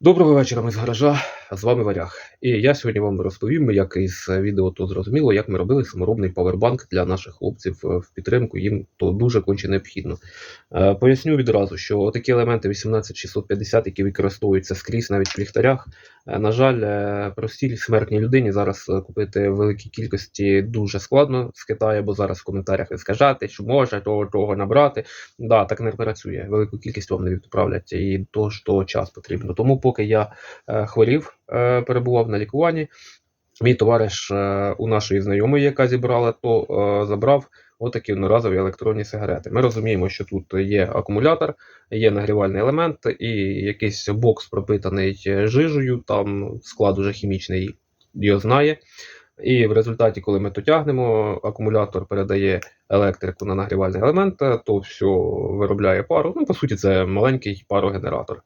Доброго вечора, ми з гаража, з вами Варяг. І я сьогодні вам розповім, як із відео то зрозуміло, як ми робили саморобний павербанк для наших хлопців е, в підтримку. Їм то дуже конче необхідно. Е, Поясню відразу, що такі елементи 18650, які використовуються скрізь навіть в ліхтарях, е, на жаль, простій смертній людині зараз купити в великій кількості дуже складно з Китаю, бо зараз в коментарях ви скажете, що може того того набрати. Да, так не працює. Велику кількість вам не відправлять і то ж то час потрібно. Тому, поки я е, хворів, е, перебував на лікуванні, мій товариш е, у нашої знайомої, яка зібрала, то забрав отакі одноразові електронні сигарети. Ми розуміємо, що тут є акумулятор, є нагрівальний елемент і якийсь бокс пропитаний жижею, там склад уже хімічний його знає. І в результаті, коли ми то тягнемо, акумулятор передає електрику на нагрівальний елемент, то все виробляє пару. Ну, по суті, це маленький парогенератор.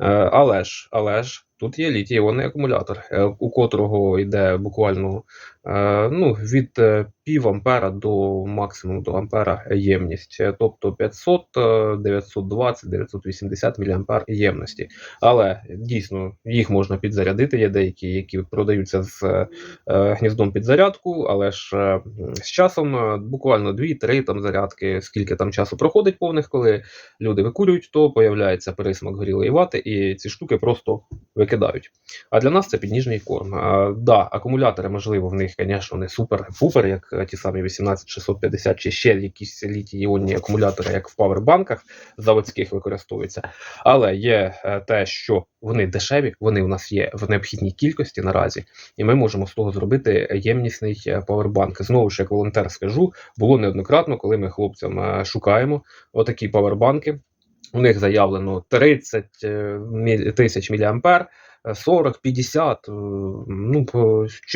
Е, Але ж, але ж тут є літій-іонний акумулятор, е, у котрого йде буквально е, ну, від пів ампера до максимуму до ампера ємність, тобто 500, е, 920, 980 мА ємності. Але дійсно їх можна підзарядити. Є деякі, які продаються з е, гніздом під зарядку, але ж е, з часом е, буквально 2-3 там зарядки, скільки там часу проходить повних, коли люди викурюють, то появляється пересмак горілої вати, і ці штуки просто викидають. А для нас це підніжний корм. Да, акумулятори, можливо, в них, звісно, не супер-пупер, як ті самі 18650 чи ще якісь літій-іонні акумулятори, як в павербанках заводських використовуються. Але є е, те, що вони дешеві, вони у нас є в необхідній кількості наразі, і ми можемо з того зробити ємнісний е, павербанк. Знову ж як волонтер скажу, було неоднократно, коли ми хлопцям е, шукаємо отакі павербанки. У них заявлено 30 е, міль- тисяч міліампер, е, 40, 50, е, ну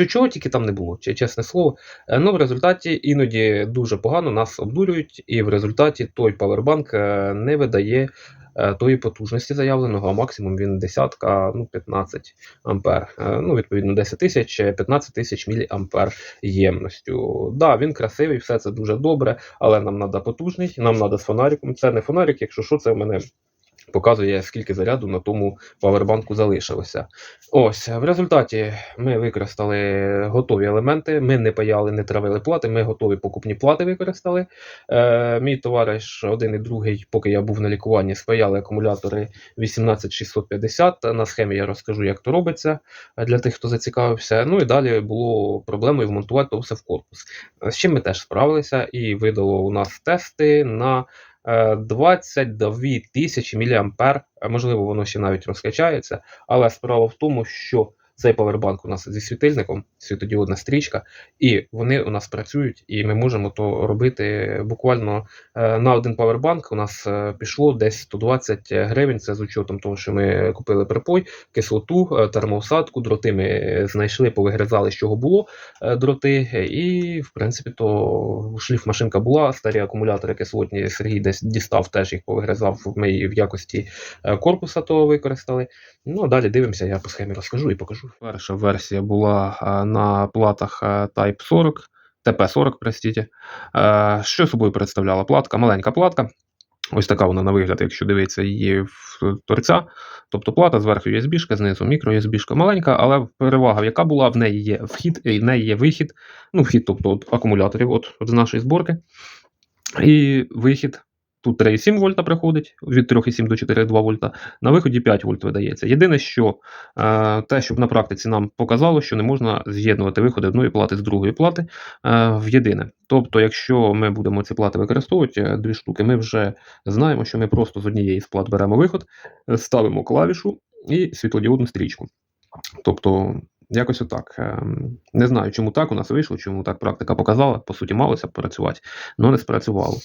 чого тільки там не було, чесне слово. Е, Ну, в результаті іноді дуже погано нас обдурюють, і в результаті той павербанк е, не видає е, тої потужності заявленого, а максимум він десятка, ну 15 ампер. Е, Ну, відповідно, 10 тисяч, е, 15 тисяч міліампер ємністю. Да, він красивий, все це дуже добре, але нам треба потужний, нам треба з фонариком. Це не фонарик, якщо що, це в мене показує, скільки заряду на тому павербанку залишилося. Ось, в результаті ми використали готові елементи, ми не паяли, не травили плати, ми готові покупні плати використали. Е, мій товариш, один і другий, поки я був на лікуванні, спаяли акумулятори 18650. На схемі я розкажу, як то робиться е, для тих, хто зацікавився. Ну і далі було проблемою вмонтувати то все в корпус. З чим ми теж справилися, і видало у нас тести на 22 тисячі міліампер. Можливо, воно ще навіть розкачається, але справа в тому, що цей павербанк у нас зі світильником, світодіодна стрічка, і вони у нас працюють, і ми можемо то робити буквально е, на один павербанк. У нас е, пішло десь 120 гривень. Це з учетом того, що ми купили припой, кислоту, е, термоусадку, дроти ми знайшли, повигризали, з чого було дроти. І, в принципі, то шліф-машинка була, старі акумулятори кислотні Сергій десь дістав, теж їх повигризав. Ми в якості корпуса того використали. Ну, а далі дивимося, я по схемі розкажу і покажу. Перша версія була е, на платах е, Type 40, TP40, простіть. Е, Що собою представляла платка? Маленька платка. Ось така вона на вигляд, якщо дивитися її в торця. Тобто плата зверху USB, знизу мікро USB маленька, але перевага, яка була, в неї є вхід і в неї є вихід. Ну, вхід, тобто от акумуляторів от, от з нашої зборки. І вихід. Тут 3,7 вольта приходить від 3,7 до 4,2 вольта. На виході 5 вольт видається. Єдине, що е, те, щоб на практиці нам показало, що не можна з'єднувати виходи одної плати з другої плати е, в єдине. Тобто, якщо ми будемо ці плати використовувати, е, дві штуки, ми вже знаємо, що ми просто з однієї з плат беремо виход, ставимо клавішу і світлодіодну стрічку. Тобто, якось отак. Ем, Не знаю, чому так у нас вийшло, чому так практика показала. По суті, малося працювати, але не спрацювало.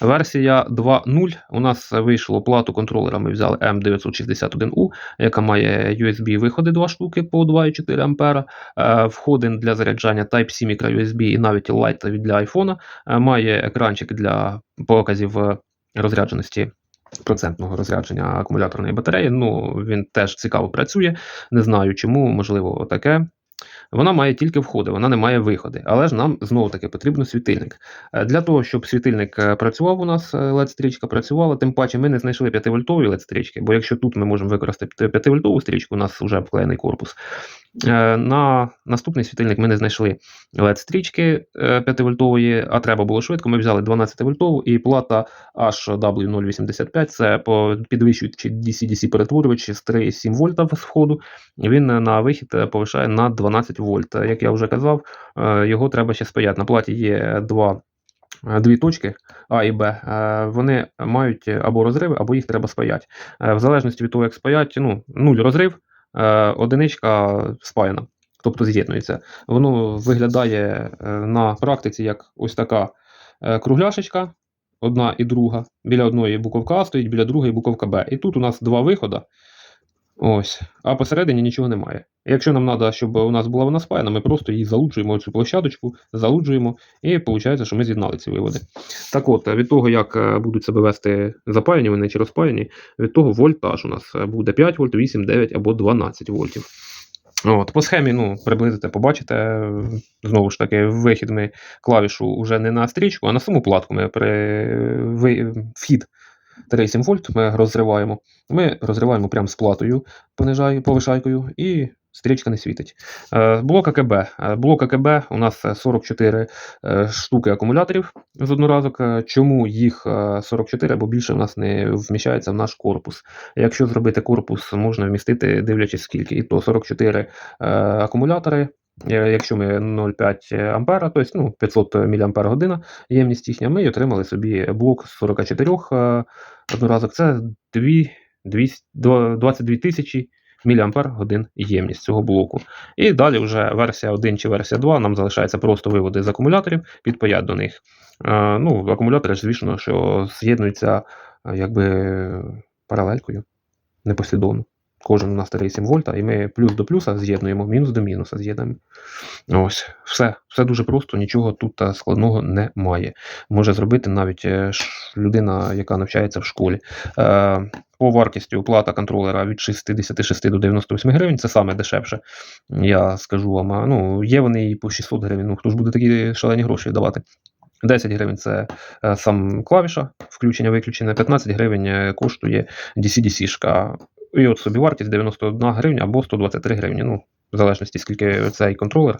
Версія 2.0 у нас вийшло плату контролера. Ми взяли M961U, яка має USB-виходи 2 штуки по 2,4 ампера, е, входи для заряджання Type-C microUSB і навіть Light для iPhone, е, має екранчик для показів е, розрядженості. Процентного розрядження акумуляторної батареї. Ну, він теж цікаво працює. Не знаю чому, можливо, таке. Вона має тільки входи, вона не має виходи. Але ж нам знову таки потрібен світильник. Е, Для того, щоб світильник е, працював у нас, led стрічка працювала, тим паче ми не знайшли 5-вольтові led стрічки, бо якщо тут ми можемо використати 5-вольтову стрічку, у нас вже вклеєний корпус. Е, На наступний світильник ми не знайшли led стрічки 5-вольтової, а треба було швидко. Ми взяли 12-вольтову і плата HW085, це підвищуючи DC-DC перетворювач з 3,7 вольта входу. Він на вихід е, повишає на 12 вольт. Як я вже казав, е, його треба ще спаяти. На платі є два. е, Дві точки А і Б, е, вони мають або розриви, або їх треба спаяти. Е, В залежності від того, як спаять, ну, нуль розрив, е, одиничка спаяна, тобто з'єднується. Воно виглядає е, на практиці як ось така е, кругляшечка, одна і друга. Біля одної буковка А стоїть, біля другої буковка Б. І тут у нас два виходи. Ось, а посередині нічого немає. Якщо нам треба, щоб у нас була вона спаяна, ми просто її залуджуємо цю площадочку, залуджуємо, і виходить, що ми з'єднали ці виводи. Так от, від того, як е, будуть себе вести запаяні вони чи розпаяні, від того вольтаж у нас е, буде 5 вольт, 8, 9 або 12 вольтів. От, по схемі, ну, приблизите, побачите. Знову ж таки, вихід ми клавішу вже не на стрічку, а на саму платку ми при вхід 3,7 вольт ми розриваємо. Ми розриваємо прямо з платою, повишайкою, і стрічка не світить. Е, Блок АКБ. Е, Блок АКБ у нас е, 44 е, штуки акумуляторів з одноразок. Чому їх е, 44, бо більше в нас не вміщається в наш корпус. Якщо зробити корпус, можна вмістити, дивлячись скільки. І то 44 е, акумулятори. Е, Якщо ми 0,5 ампера, тобто ну, 500 мАч ємність їхня, ми отримали собі блок з 44 е, одноразок. Це 2, 22 тисячі мАч ємність цього блоку. І далі вже версія 1 чи версія 2, нам залишається просто виводи з акумуляторів, підпаять до них. Е, ну, акумулятори звісно, що з'єднуються якби паралелькою, непослідовно. Кожен у нас 3,7 вольта, і ми плюс до плюса з'єднуємо, мінус до мінуса з'єднуємо. Ось, все, все дуже просто, нічого тут е, складного немає. Може зробити навіть е, людина, яка навчається в школі. Е, по вартості оплата контролера від 66 до 98 гривень, це саме дешевше. Я скажу вам. Ну, є вони і по 600 гривень. Ну, хто ж буде такі шалені гроші давати? 10 гривень це сам клавіша, включення-виключення, 15 гривень коштує DC-DC-шка. І от собі вартість 91 гривня або 123 гривні. Ну, в залежності, скільки цей контролер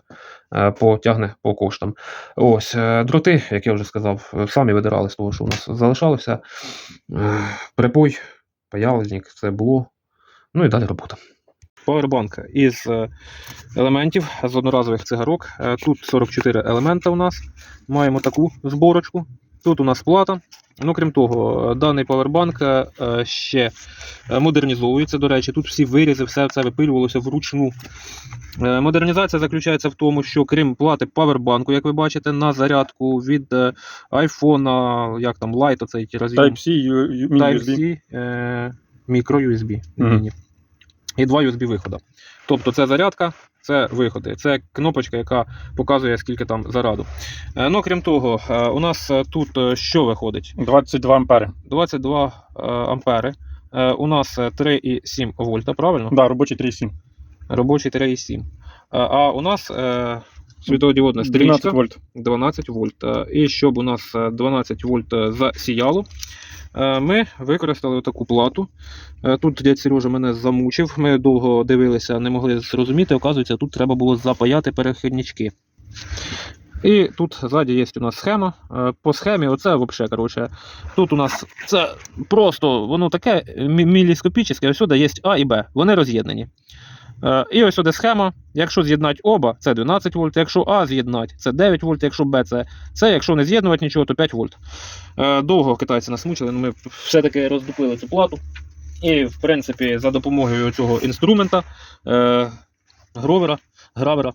е, потягне по коштам. Ось е, дроти, як я вже сказав, е, самі видирали з того, що у нас залишалося. Припой, паяльник, це було. Ну і далі робота. Повербанк із елементів з одноразових цигарок. Тут 44 елемента у нас. Маємо таку зборочку. Тут у нас плата. Ну, крім того, даний павербанк е, ще е, модернізовується. До речі, тут всі вирізи, все це випилювалося вручну. Е, Модернізація заключається в тому, що крім плати павербанку, як ви бачите, на зарядку від айфона, як там, Light, оцей роз'єм. Type-C. Type-C, мікро USB. Міні. І два USB виходи. Тобто це зарядка, це виходи. Це кнопочка, яка показує, скільки там зараду. Е, ну, крім того, е, у нас е, тут що виходить? 22 ампери. 22 е, ампери. У нас е, 3,7 вольта, правильно? Да, робочий 3,7. Робочий 3,7. Е, а у нас світодіодна 12 вольт. 12 вольт. І щоб у нас е, 12 вольт засіяло, ми використали таку плату. Е, Тут дядь Сережа мене замучив. Ми довго дивилися, не могли зрозуміти. Оказується, тут треба було запаяти перехіднички. І тут ззаді є у нас схема. Е, По схемі, оце взагалі, коротше, тут у нас це просто воно таке міліскопічне, ось сюди є А і Б, вони роз'єднані. Е, І ось сюди схема. Якщо з'єднати оба, це 12 вольт. Якщо А з'єднати, це 9 вольт, якщо Б це це, якщо не з'єднувати нічого, то 5 вольт. Е, Довго китайці нас мучили, але ми все-таки роздупили цю плату. І, в принципі, за допомогою цього інструмента, е, гровера, гравера,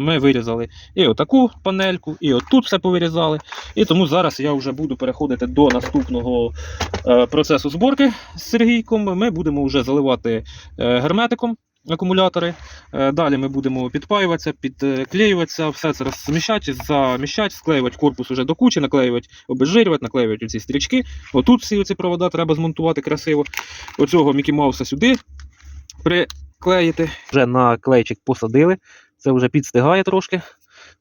ми вирізали і отаку панельку, і отут все повирізали. І тому зараз я вже буду переходити до наступного процесу зборки з Сергійком. Ми будемо вже заливати герметиком акумулятори. Е, Далі ми будемо підпаюватися, підклеюватися, все це розміщати, заміщати, склеювати корпус уже до кучі, наклеювати, обезжирювати, наклеювати оці стрічки. Отут всі ці провода треба змонтувати красиво. Оцього Мікі Мауса сюди приклеїти. Вже на клейчик посадили. Це вже підстигає трошки.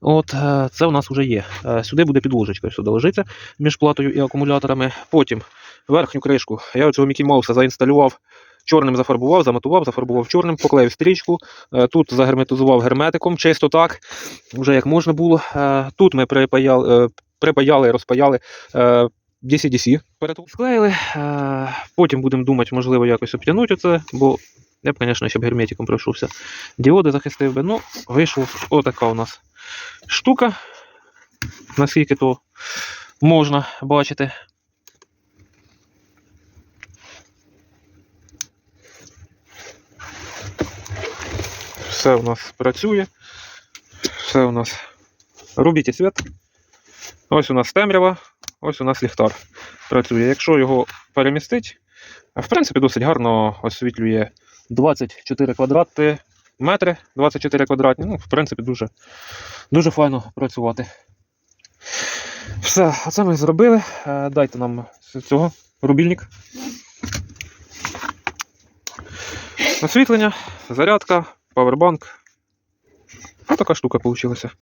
От, е, це у нас вже є. Е, Сюди буде підложечка сюди лежиться між платою і акумуляторами. Потім верхню кришку я цього Мікі Мауса заінсталював, чорним зафарбував, замотував, зафарбував чорним, поклеїв стрічку. Е, Тут загерметизував герметиком, чисто так, вже як можна було. Е, Тут ми припаяли, е, припаяли розпаяли DC-DC. Склеїли. Потім будемо думати, можливо, якось обтягнути це, бо я б, звісно, ще б герметиком пройшовся. Діоди захистив би. Ну, вийшла отака у нас штука. Наскільки то можна бачити. Все у нас працює. Все у нас. Робіть світ. Ось у нас темрява, ось у нас ліхтар працює. Якщо його перемістить, в принципі, досить гарно освітлює 24 квадрати метри, 24 квадратні. Ну, в принципі, дуже, дуже файно працювати. Все, оце ми зробили. Е, Дайте нам цього рубільник. Освітлення, зарядка, павербанк. Ось така штука вийшла.